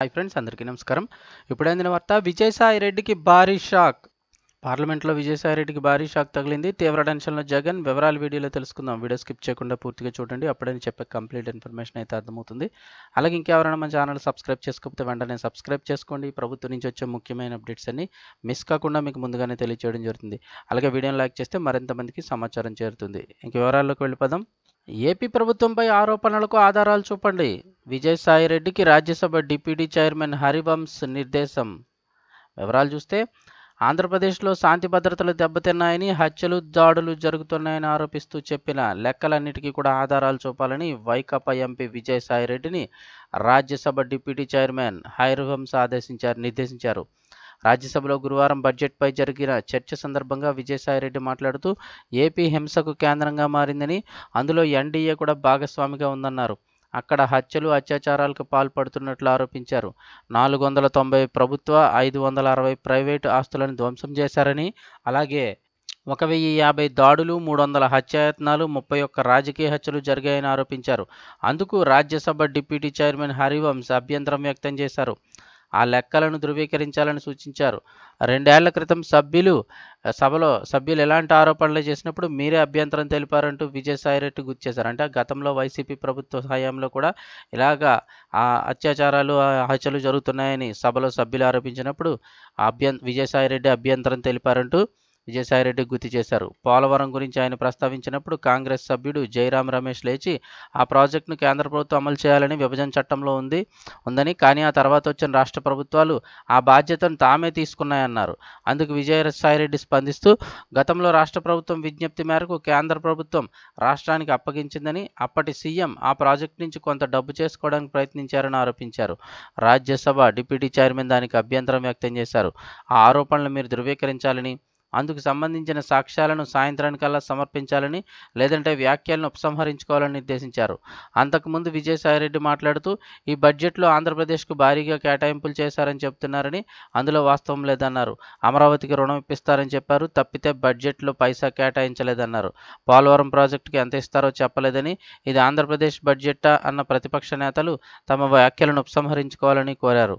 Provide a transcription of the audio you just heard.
Hi friends అందరికీ నమస్కారం. ఇప్పుడు అందిన వార్త విజయసాయి రెడ్డికి భారీ షాక్. పార్లమెంట్లో విజయసాయి రెడ్డికి భారీ షాక్ తగిలింది. తీవ్ర టెన్షన్లో జగన్. వివరాలు వీడియోలో తెలుసుకుందాం. వీడియో స్కిప్ చేయకుండా పూర్తిగా చూడండి. అప్పుడే చెప్పే కంప్లీట్ ఇన్ఫర్మేషన్ అయితే అర్థమవుతుంది. అలాగే ఇంకెవరైనా మన ఛానల్ సబ్స్క్రైబ్ చేసుకోకపోతే వెంటనే సబ్స్క్రైబ్ చేసుకోండి. ప్రభుత్వం నుంచి వచ్చే ముఖ్యమైన అప్డేట్స్ అన్ని మిస్ కాకుండా మీకు ముందుగానే తెలియజేయడం జరుగుతుంది. అలాగే వీడియోని లైక్ చేస్తే మరింత మందికి సమాచారం చేరుతుంది. ఇంక వివరాల్లోకి వెళ్ళిపోదాం. ఏపీ ప్రభుత్వంపై ఆరోపణలకు ఆధారాలు చూపండి. విజయసాయి రెడ్డికి రాజ్యసభ డిప్యూటీ చైర్మన్ హరివంశ్ నిర్దేశం. వివరాలు చూస్తే ఆంధ్రప్రదేశ్లో శాంతి భద్రతలు దెబ్బతిన్నాయని హత్యలు దాడులు జరుగుతున్నాయని ఆరోపిస్తూ చెప్పిన లెక్కలన్నిటికీ కూడా ఆధారాలు చూపాలని వైకాపా ఎంపీ విజయసాయి రెడ్డిని రాజ్యసభ డిప్యూటీ చైర్మన్ హరివంశ్ ఆదేశించారు నిర్దేశించారు. రాజ్యసభలో గురువారం బడ్జెట్పై జరిగిన చర్చ సందర్భంగా విజయసాయిరెడ్డి మాట్లాడుతూ ఏపీ హింసకు కేంద్రంగా మారిందని అందులో ఎన్డీఏ కూడా భాగస్వామిగా ఉందన్నారు. అక్కడ హత్యలు అత్యాచారాలకు పాల్పడుతున్నట్లు ఆరోపించారు. నాలుగు వందల తొంభై ప్రభుత్వ ఐదు వందల అరవై ప్రైవేటు ఆస్తులను ధ్వంసం చేశారని అలాగే ఒక వెయ్యి యాభై దాడులు మూడు వందల హత్యాయత్నాలు ముప్పై ఒక్క రాజకీయ హత్యలు జరిగాయని ఆరోపించారు. అందుకు రాజ్యసభ డిప్యూటీ చైర్మన్ హరివంశ్ అభ్యంతరం వ్యక్తం చేశారు. ఆ లెక్కలను ధృవీకరించాలని సూచించారు. రెండేళ్ళ క్రితం సభ్యులు సభలో సభ్యులు ఎలాంటి ఆరోపణలు చేసినప్పుడు మీరే అభ్యంతరం తెలిపారంటూ విజయసాయిరెడ్డి గుర్తు చేశారు. అంటే గతంలో వైసీపీ ప్రభుత్వ హయాంలో కూడా ఇలాగా ఆ అత్యాచారాలు ఆ హత్యలు జరుగుతున్నాయని సభలో సభ్యులు ఆరోపించినప్పుడు అభ్యం విజయసాయిరెడ్డి అభ్యంతరం తెలిపారంటూ విజయసాయిరెడ్డి గుర్తు చేశారు. పోలవరం గురించి ఆయన ప్రస్తావించినప్పుడు కాంగ్రెస్ సభ్యుడు జయరాం రమేష్ లేచి ఆ ప్రాజెక్టును కేంద్ర ప్రభుత్వం అమలు చేయాలని విభజన చట్టంలో ఉంది ఉందని కానీ ఆ తర్వాత వచ్చిన రాష్ట్ర ప్రభుత్వాలు ఆ బాధ్యతను తామే తీసుకున్నాయన్నారు. అందుకు విజయసాయిరెడ్డి స్పందిస్తూ గతంలో రాష్ట్ర ప్రభుత్వం విజ్ఞప్తి మేరకు కేంద్ర ప్రభుత్వం రాష్ట్రానికి అప్పగించిందని అప్పటి సీఎం ఆ ప్రాజెక్టు నుంచి కొంత డబ్బు చేసుకోవడానికి ప్రయత్నించారని ఆరోపించారు. రాజ్యసభ డిప్యూటీ చైర్మన్ దానికి అభ్యంతరం వ్యక్తం చేశారు. ఆ ఆరోపణలు మీరు ధృవీకరించాలని అందుకు సంబంధించిన సాక్ష్యాలను సాయంత్రానికల్లా సమర్పించాలని లేదంటే వ్యాఖ్యలను ఉపసంహరించుకోవాలని నిర్దేశించారు. అంతకుముందు విజయసాయిరెడ్డి మాట్లాడుతూ ఈ బడ్జెట్లో ఆంధ్రప్రదేశ్కు భారీగా కేటాయింపులు చేశారని చెబుతున్నారని అందులో వాస్తవం లేదన్నారు. అమరావతికి రుణం ఇప్పిస్తారని చెప్పారు తప్పితే బడ్జెట్లో పైసా కేటాయించలేదన్నారు. పోలవరం ప్రాజెక్టుకి ఎంత ఇస్తారో చెప్పలేదని ఇది ఆంధ్రప్రదేశ్ బడ్జెట్టా అన్న ప్రతిపక్ష నేతలు తమ వ్యాఖ్యలను ఉపసంహరించుకోవాలని కోరారు.